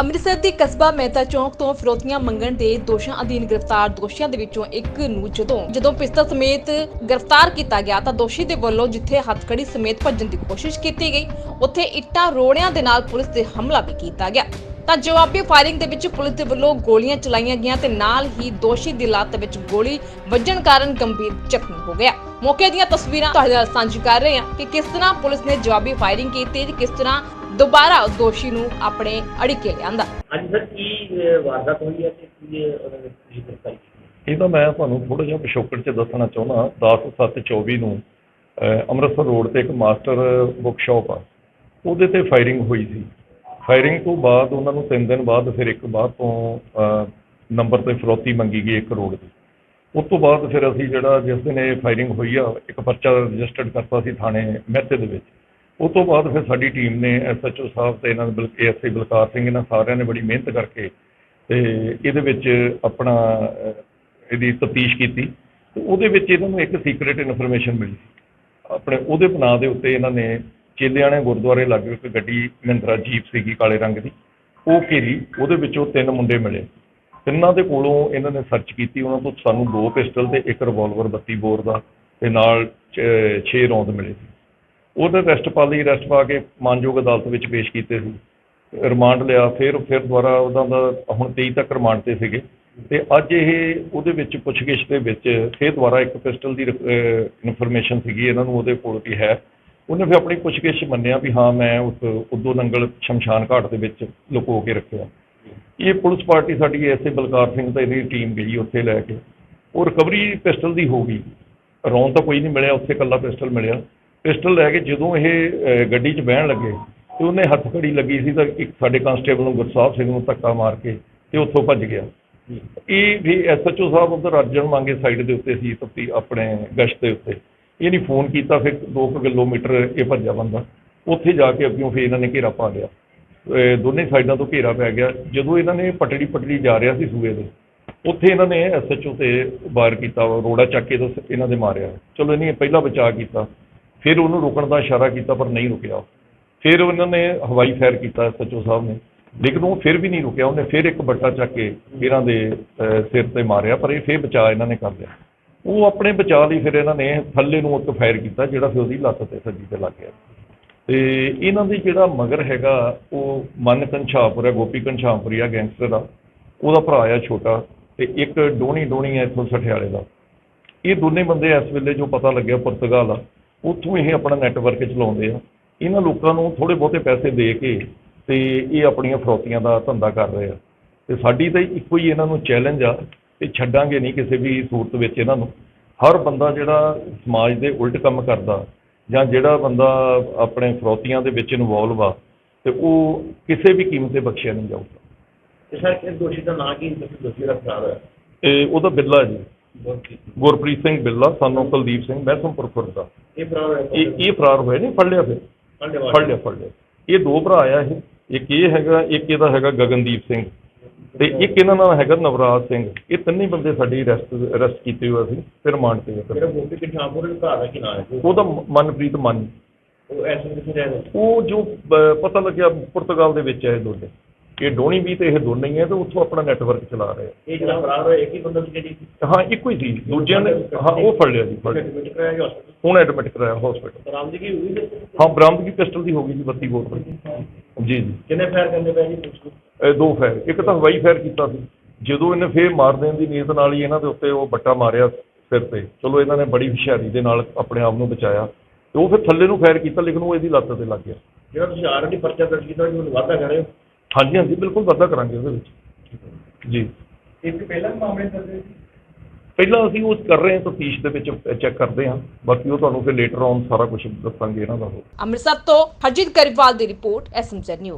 ਅੰਮ੍ਰਿਤਸਰ ਦੇ ਕਸਬਾ ਮਹਿਤਾ ਚੌਂਕ ਤੋਂ ਫਿਰੋਤੀਆਂ ਮੰਗਣ ਦੇ ਦੋਸ਼ਾਂ ਅਧੀਨ ਗ੍ਰਿਫਤਾਰ ਦੋਸ਼ੀਆਂ ਦੇ ਵਿੱਚੋਂ ਇੱਕ ਨੂੰ ਜਦੋਂ ਜਦੋਂ ਪਿਸਤਲ ਸਮੇਤ ਗ੍ਰਿਫਤਾਰ ਕੀਤਾ ਗਿਆ ਤਾਂ ਦੋਸ਼ੀ ਦੇ ਵੱਲੋਂ ਜਿੱਥੇ ਹੱਥਕੜੀ ਸਮੇਤ ਭੱਜਣ ਦੀ ਕੋਸ਼ਿਸ਼ ਕੀਤੀ ਗਈ, ਉੱਥੇ ਇੱਟਾਂ ਰੋੜਿਆਂ ਦੇ ਨਾਲ ਪੁਲਿਸ ਤੇ ਹਮਲਾ ਵੀ ਕੀਤਾ ਗਿਆ। ਤਾਂ ਜਵਾਬੀ ਫਾਇਰਿੰਗ ਦੇ ਵਿੱਚ ਪੁਲਿਸ ਦੇ ਵੱਲੋਂ ਗੋਲੀਆਂ ਚਲਾਈਆਂ ਗਈਆਂ ਤੇ ਨਾਲ ਹੀ ਦੋਸ਼ੀ ਦੀ ਲੱਤ ਵਿੱਚ ਗੋਲੀ ਵੱਜਣ ਕਾਰਨ ਗੰਭੀਰ ਜ਼ਖਮੀ ਹੋ ਗਿਆ। ਮੌਕੇ ਦੀਆਂ ਤਸਵੀਰਾਂ ਤੁਹਾਡੇ ਨਾਲ ਸਾਂਝੀ ਕਰ ਰਹੇ ਹਾਂ ਕਿ ਕਿਸ ਤਰ੍ਹਾਂ ਪੁਲਿਸ ਨੇ ਜਵਾਬੀ ਫਾਇਰਿੰਗ ਕੀਤੀ ਤੇ ਕਿਸ ਤਰ੍ਹਾਂ ਦੁਬਾਰਾ ਦੋਸ਼ੀ ਨੂੰ ਆਪਣੇ ਅੜਿੱਕੇ ਲਿਆਂਦਾ। ਹਾਂਜੀ ਸਰ ਕੀ ਅਹ, ਵਾਰਦਾਤ ਹੋਈ ਹੈ ਤੇ ਕੀ ਇਹ ਉਹਨਾਂ ਨੇ ਤੁਸੀਂ ਗ੍ਰਿਫਤਾਰੀ ਕੀਤੀ ਇਹ ਤਾਂ ਮੈਂ ਤੁਹਾਨੂੰ ਥੋੜਾ ਜਿਹਾ ਪਿਛੋਕੜ 'ਚ ਦੱਸਣਾ ਚਾਹੁੰਦਾ 10/7/24 ਨੂੰ ਅਹ, ਅੰਮ੍ਰਿਤਸਰ ਰੋਡ ਤੇ ਇੱਕ ਮਾਸਟਰ ਬੁੱਕ ਸ਼ਾਪ ਆ ਉਹਦੇ ਤੇ ਫਾਇਰਿੰਗ ਹੋਈ ਸੀ। ਫਾਇਰਿੰਗ ਤੋਂ ਬਾਅਦ ਉਹਨਾਂ ਨੂੰ 3 ਦਿਨ ਬਾਅਦ ਫਿਰ ਇੱਕ ਬਾਅਦ ਤੋਂ ਨੰਬਰ ਤੇ ਫਰੋਤੀ ਮੰਗੀ ਗਈ ਇੱਕ ਰੋਡ ਦੀ ਉਸ ਤੋਂ ਬਾਅਦ ਫਿਰ ਅਸੀਂ ਜਿਹੜਾ ਜਿਸ ਦਿਨ ਇਹ ਫਾਇਰਿੰਗ ਹੋਈ ਆ, ਇੱਕ ਪਰਚਾ ਰਜਿਸਟਰਡ ਕਰਤਾ ਸੀ ਥਾਣੇ ਮਹਿਤੇ ਦੇ ਵਿੱਚ। ਉਸ ਤੋਂ ਬਾਅਦ ਫਿਰ ਸਾਡੀ ਟੀਮ ਨੇ ਐਸਐਚਓ ਸਾਹਿਬ ਤੇ ਇਹਨਾਂ ਦੇ ਏਐਸਆਈ ਬਲਕਾਰ ਸਿੰਘ ਇਹਨਾਂ ਸਾਰਿਆਂ ਨੇ ਬੜੀ ਮਿਹਨਤ ਕਰਕੇ ਤੇ ਇਹਦੇ ਵਿੱਚ ਆਪਣਾ ਇਹਦੀ ਤਫਤੀਸ਼ ਕੀਤੀ। ਤੇ ਉਹਦੇ ਵਿੱਚ ਇਹਨਾਂ ਨੂੰ ਇੱਕ ਸੀਕ੍ਰੀਟ ਇਨਫੋਰਮੇਸ਼ਨ ਮਿਲੀ। ਆਪਣੇ ਉਹਦੇ ਬਣਾ ਦੇ ਉੱਤੇ ਇਹਨਾਂ ਨੇ ਚੇਲਿਆਣੇ ਗੁਰਦੁਆਰੇ ਲਾਗੇ ਇੱਕ ਗੱਡੀ ਮਹਿੰਦਰਾ ਜੀਪ ਸੀਗੀ ਕਾਲੇ ਰੰਗ ਦੀ, ਉਹ ਘੇਰੀ, ਉਹਦੇ ਵਿੱਚੋਂ ਤਿੰਨ ਮੁੰਡੇ ਮਿਲੇ। ਤਿੰਨਾਂ ਦੇ ਕੋਲੋਂ ਇਹਨਾਂ ਨੇ ਸਰਚ ਕੀਤੀ, ਉਹਨਾਂ ਤੋਂ ਸਾਨੂੰ ਦੋ ਪਿਸਟਲ ਤੇ ਇੱਕ ਰਿਵਾਲਵਰ 32 ਬੋਰ ਦਾ, ਤੇ ਨਾਲ 6 ਰੌਂਦ ਮਿਲੇ ਸੀ। ਉਹਦਾ ਅਰੈਸਟ ਪਾ ਲਈ ਅਰੈਸਟ ਪਾ ਕੇ ਮਾਨਯੋਗ ਅਦਾਲਤ ਵਿੱਚ ਪੇਸ਼ ਕੀਤੇ ਸੀ। ਰਿਮਾਂਡ ਲਿਆ, ਫਿਰ ਫਿਰ ਦੁਬਾਰਾ ਉਹਨਾਂ ਦਾ ਹੁਣ 23 ਤੱਕ ਰਿਮਾਂਡ ਤੇ ਸੀਗੇ। ਤੇ ਅੱਜ ਇਹ ਉਹਦੇ ਵਿੱਚ ਪੁੱਛਗਿੱਛ ਦੇ ਵਿੱਚ ਫਿਰ ਦੁਬਾਰਾ ਇੱਕ ਪਿਸਟਲ ਦੀ ਇਨਫੋਰਮੇਸ਼ਨ ਸੀਗੀ, ਇਹਨਾਂ ਨੂੰ ਉਹਦੇ ਕੋਲ ਵੀ ਹੈ। ਉਹਨੇ ਫਿਰ ਆਪਣੀ ਪੁੱਛਗਿੱਛ ਮੰਨਿਆ ਵੀ ਹਾਂ ਮੈਂ ਉਸ ਉਦੋਂ ਨੰਗਲ ਸ਼ਮਸ਼ਾਨ ਘਾਟ ਦੇ ਵਿੱਚ ਲੁਕੋ ਕੇ ਰੱਖਿਆ। ਇਹ ਪੁਲਿਸ ਪਾਰਟੀ ਸਾਡੀ ਐਸੇ ਬਲਕਾਰ ਸਿੰਘ ਤੇ ਇਹਦੀ ਟੀਮ ਗਈ ਉੱਥੇ ਲੈ ਕੇ। ਉਹ ਰਿਕਵਰੀ ਪਿਸਟਲ ਦੀ ਹੋ ਗਈ। ਰੌਂ ਤਾਂ ਕੋਈ ਨਹੀਂ ਮਿਲਿਆ ਉੱਥੇ ਇਕੱਲਾ ਪਿਸਟਲ ਮਿਲਿਆ। ਪਿਸਟਲ ਲੈ ਕੇ ਜਦੋਂ ਇਹ ਗੱਡੀ 'ਚ ਬਹਿਣ ਲੱਗੇ ਤੇ ਉਹਨੇ ਹੱਥ ਘੜੀ ਲੱਗੀ ਸੀ ਤਾਂ ਇੱਕ ਸਾਡੇ ਕਾਂਸਟੇਬਲ ਨੂੰ ਗੁਰਸਾਹਿਬ ਸਿੰਘ ਨੂੰ ਧੱਕਾ ਮਾਰ ਕੇ ਤੇ ਉੱਥੋਂ ਭੱਜ ਗਿਆ। ਇਹ ਵੀ ਐਸਐਚਓ ਸਾਹਿਬ ਉਧਰ ਅਰਜਨ ਮੰਗੇ ਸਾਈਡ ਦੇ ਉੱਤੇ ਸੀ ਤਪਤੀ ਆਪਣੇ ਗਸ਼ਤ ਦੇ ਉੱਤੇ। ਇਹ ਨਹੀਂ ਫੋਨ ਕੀਤਾ, ਫਿਰ 2 ਕਿਲੋਮੀਟਰ ਇਹ ਭੱਜਿਆ ਬੰਦਾ। ਉੱਥੇ ਜਾ ਕੇ ਅੱਗਿਓਂ ਫਿਰ ਇਹਨਾਂ ਨੇ ਘੇਰਾ ਪਾ ਲਿਆ। ਦੋਨੇ ਸਾਈਡਾਂ ਤੋਂ ਘੇਰਾ ਪੈ ਗਿਆ। ਜਦੋਂ ਇਹਨਾਂ ਨੇ ਪਟੜੀ ਪਟੜੀ ਜਾ ਰਿਹਾ ਸੀ ਸੂਏ ਦੇ, ਉੱਥੇ ਇਹਨਾਂ ਨੇ ਐਸਐਚਓ ਤੇ ਵਾਰ ਕੀਤਾ, ਰੋੜਾ ਚੱਕ ਕੇ ਤਾਂ ਇਹਨਾਂ ਦੇ ਮਾਰਿਆ। ਚਲੋ ਇਹਨੇ ਪਹਿਲਾਂ ਬਚਾਅ ਕੀਤਾ। ਫਿਰ ਉਹਨੂੰ ਰੁਕਣ ਦਾ ਇਸ਼ਾਰਾ ਕੀਤਾ, ਪਰ ਨਹੀਂ ਰੁਕਿਆ। ਫਿਰ ਉਹਨਾਂ ਨੇ ਹਵਾਈ ਫਾਇਰ ਕੀਤਾ ਐਸਐਚਓ ਸਾਹਿਬ ਨੇ। ਲੇਕਿਨ ਉਹ ਫਿਰ ਵੀ ਨਹੀਂ ਰੁਕਿਆ। ਉਹਨੇ ਫਿਰ ਇੱਕ ਬੱਟਾ ਚੱਕ ਕੇ ਇਹਨਾਂ ਦੇ ਸਿਰ ਤੇ ਮਾਰਿਆ, ਪਰ ਇਹ ਫਿਰ ਬਚਾਅ ਇਹਨਾਂ ਨੇ ਕਰ ਲਿਆ। ਉਹ ਆਪਣੇ ਬਚਾਅ ਲਈ ਫਿਰ ਇਹਨਾਂ ਨੇ ਥੱਲੇ ਨੂੰ ਇੱਕ ਫਾਇਰ ਕੀਤਾ, ਜਿਹੜਾ ਫਿਰ ਉਹਦੀ ਲੱਤ ਤੇ ਸੱਜੀ ਤੇ ਲੱਗ ਗਿਆ। ਤੇ ਇਹਨਾਂ ਦੀ ਜਿਹੜਾ ਮਗਰ ਹੈਗਾ, ਉਹ ਮਨ ਕੰਛਾਪੁਰ ਹੈ, ਗੋਪੀ ਕੰਛਾਪੁਰੀਆ ਗੈਂਗਸਟਰ ਦਾ। ਉਹਦਾ ਭਰਾ ਆ ਛੋਟਾ ਤੇ ਇੱਕ ਡੋਣੀ ਡੋਣੀ ਹੈ ਇੱਥੋਂ ਸਠਿਆਲੇ ਦਾ। ਇਹ ਦੋਨੇ ਬੰਦੇ ਇਸ ਵੇਲੇ ਜੋ ਪਤਾ ਲੱਗਿਆ ਪੁਰਤਗਾਲ ਆ, ਉੱਥੋਂ ਇਹ ਆਪਣਾ ਨੈਟਵਰਕ ਚਲਾਉਂਦੇ ਆ। ਇਹਨਾਂ ਲੋਕਾਂ ਨੂੰ ਥੋੜੇ ਬਹੁਤੇ ਪੈਸੇ ਦੇ ਕੇ ਤੇ ਇਹ ਆਪਣੀਆਂ ਫਰੋਤੀਆਂ ਦਾ ਧੰਦਾ ਕਰ ਰਹੇ ਆ। ਤੇ ਸਾਡੀ ਤਾਂ ਇੱਕੋ ਹੀ ਇਹਨਾਂ ਨੂੰ ਚੈਲੰਜ ਆ ਕਿ ਛੱਡਾਂਗੇ ਨਹੀਂ ਕਿਸੇ ਵੀ ਸੂਰਤ ਵਿੱਚ ਇਹਨਾਂ ਨੂੰ। ਹਰ ਬੰਦਾ ਜਿਹੜਾ ਸਮਾਜ ਦੇ ਉਲਟ ਕੰਮ ਕਰਦਾ ਜਾਂ ਜਿਹੜਾ ਬੰਦਾ ਆਪਣੇ ਫਰੋਤੀਆਂ ਦੇ ਵਿੱਚ ਇਨਵੋਲਵ ਆ ਤੇ ਉਹ ਕਿਸੇ ਵੀ ਕੀਮਤ ਤੇ ਬਖਸ਼ਿਆ ਨਹੀਂ ਜਾਊਗਾ। ਤੇ ਸਰ ਇਸ ਦੋਸ਼ੀ ਦਾ ਨਾਂ ਕੀ ਤੁਸੀਂ ਦੋਸ਼ੀ ਦਾ ਫਰਾਰ ਹੋਇਆ ਤੇ ਉਹਦਾ ਬਿੱਲਾ ਜੀ। ਗੁਰਪ੍ਰੀਤ ਸਿੰਘ। ਬਿੱਲਾ ਸਾਨੂੰ ਕੁਲਦੀਪ ਸਿੰਘ ਮਹਿਸਮਪੁਰ ਖੁਰਦ ਇਹ ਫਰਾਰ ਹੋਇਆ ਇਹ ਇਹ ਫਰਾਰ ਹੋਏ ਨੇ ਫੜ ਲਿਆ ਫਿਰ। ਫੜ ਲਿਆ ਫੜ ਲਿਆ। ਇਹ ਦੋ ਭਰਾ ਆ ਇਹ। ਇੱਕ ਇਹ ਹੈਗਾ ਇੱਕ ਇਹਦਾ ਹੈਗਾ ਗਗਨਦੀਪ ਸਿੰਘ। ਤੇ ਇੱਕ ਇਹਨਾਂ ਨਾਲ ਹੈਗਾ ਨਵਰਾਜ ਸਿੰਘ। ਇਹ ਤਿੰਨੇ ਬੰਦੇ ਸਾਡੀ ਅਰੈਸਟ ਅਰੈਸਟ ਕੀਤੇ ਹੋਏ ਸੀ ਫਿਰ ਰਿਮਾਂਡ ਤੇ ਆ। ਜਿਹੜਾ ਗੋਪੀ ਕਿਸ਼ਾਪੁਰ ਦੇ ਘਰ ਦਾ ਕੀ ਨਾਮ ਹੈ ਉਹਦਾ ਮ- ਮਨਪ੍ਰੀਤ ਮਨ। ਉਹ ਐਸੇ ਕਿੱਥੇ ਰਹਿ ਰਿਹਾ? ਉਹ ਜੋ ਬ- ਪਤਾ ਲੱਗਿਆ ਪੁਰਤਗਾਲ ਦੇ ਵਿੱਚ ਹੈ ਇਹ ਦੋਨੇ। ਇਹ ਦੋਨੀ ਵੀ ਤੇ ਇਹ ਦੋਨੇ ਹੀ ਹੈ ਤੇ ਉੱਥੋਂ ਆਪਣਾ ਨੈਟਵਰਕ ਚਲਾ ਰਹੇ ਇਹ ਜਿਹੜਾ ਫਰਾਰ ਹੋਇਆ ਇੱਕ ਹੀ ਬੰਦਾ ਸੀ ਜਿਹੜੀ? ਆ ਹਾਂ ਇੱਕੋ ਹੀ ਸੀ। ਦੂਜਿਆਂ ਨੇ ਹਾਂ ਉਹ ਫੜ ਲਿਆ ਜੀ ਫੜ ਲਿਆ। ਐਡਮਿਟ ਕਰਾਇਆ ਗਿਆ ਹਸਪਤਾਲ ਹੁਣ ਐਡਮਿਟ ਕਰਾਇਆ ਹਸਪੀਟਲ ਬਰਾਮਦਗੀ ਹੋਈ ਤੇ ਹਾਂ ਬਰਾਮਦਗੀ ਪਿਸਟਲ ਦੀ ਹੋ ਗਈ ਜੀ 32 ਬੋਰ ਜੀ ਜੀ। ਕਿੰਨੇ ਫਾਇਰ ਕਰਨੇ ਪਏ ਜੀ ਪੁਲਿਸ ਨੂੰ? ਦੋ ਫਾਇਰ ਇੱਕ ਤਾਂ ਹਵਾਈ ਫਾਇਰ ਕੀਤਾ ਸੀ। ਜਦੋਂ ਇਹਨੇ ਫੇਰ ਮਾਰ ਦੇਣ ਦੀ ਨੀਅਤ ਨਾਲ ਹੀ ਇਹਨਾਂ ਦੇ ਉੱਤੇ ਉਹ ਬੱਟਾ ਮਾਰਿਆ ਸਿਰ ਤੇ। ਚਲੋ ਇਹਨਾਂ ਨੇ ਬੜੀ ਹੁਸ਼ਿਆਰੀ ਦੇ ਨਾਲ ਆਪਣੇ ਆਪ ਨੂੰ ਬਚਾਇਆ। ਤੇ ਉਹ ਫਿਰ ਥੱਲੇ ਨੂੰ ਫਾਇਰ ਕੀਤਾ ਲੇਕਿਨ ਉਹ ਇਹਦੀ ਲੱਤ ਤੇ ਲੱਗ ਗਿਆ। ਜਿਹੜਾ ਤੁਸੀਂ ਆਲਰੇਡੀ ਪਰਚਾ ਦਰਜ ਕੀਤਾ ਜੀ ਉਹਨੂੰ ਵਾਅਦਾ ਕਰ ਰਹੇ ਹੋ ਹਾਂਜੀ ਹਾਂਜੀ ਬਿਲਕੁਲ ਵਾਧਾ ਕਰਾਂਗੇ ਉਹਦੇ ਵਿੱਚ। ਜੀ। ਇੱਕ ਪਹਿਲਾਂ ਮਾਮਲੇ ਦਰਜ ਪਹਿਲਾਂ ਅਸੀਂ ਉਹ ਕਰ ਰਹੇ ਹਾਂ ਤਫਤੀਸ਼ ਦੇ ਵਿੱਚ ਚੈੱਕ ਕਰਦੇ ਹਾਂ। ਬਾਕੀ ਉਹ ਤੁਹਾਨੂੰ ਫਿਰ ਲੇਟਰ ਔਨ ਸਾਰਾ ਕੁਝ ਦੱਸਾਂਗੇ ਇਹਨਾਂ ਦਾ। ਉਹ ਅੰਮ੍ਰਿਤਸਰ ਤੋਂ ਹਰਜੀਤ ਗਰੇਵਾਲ ਦੀ report S M Z news.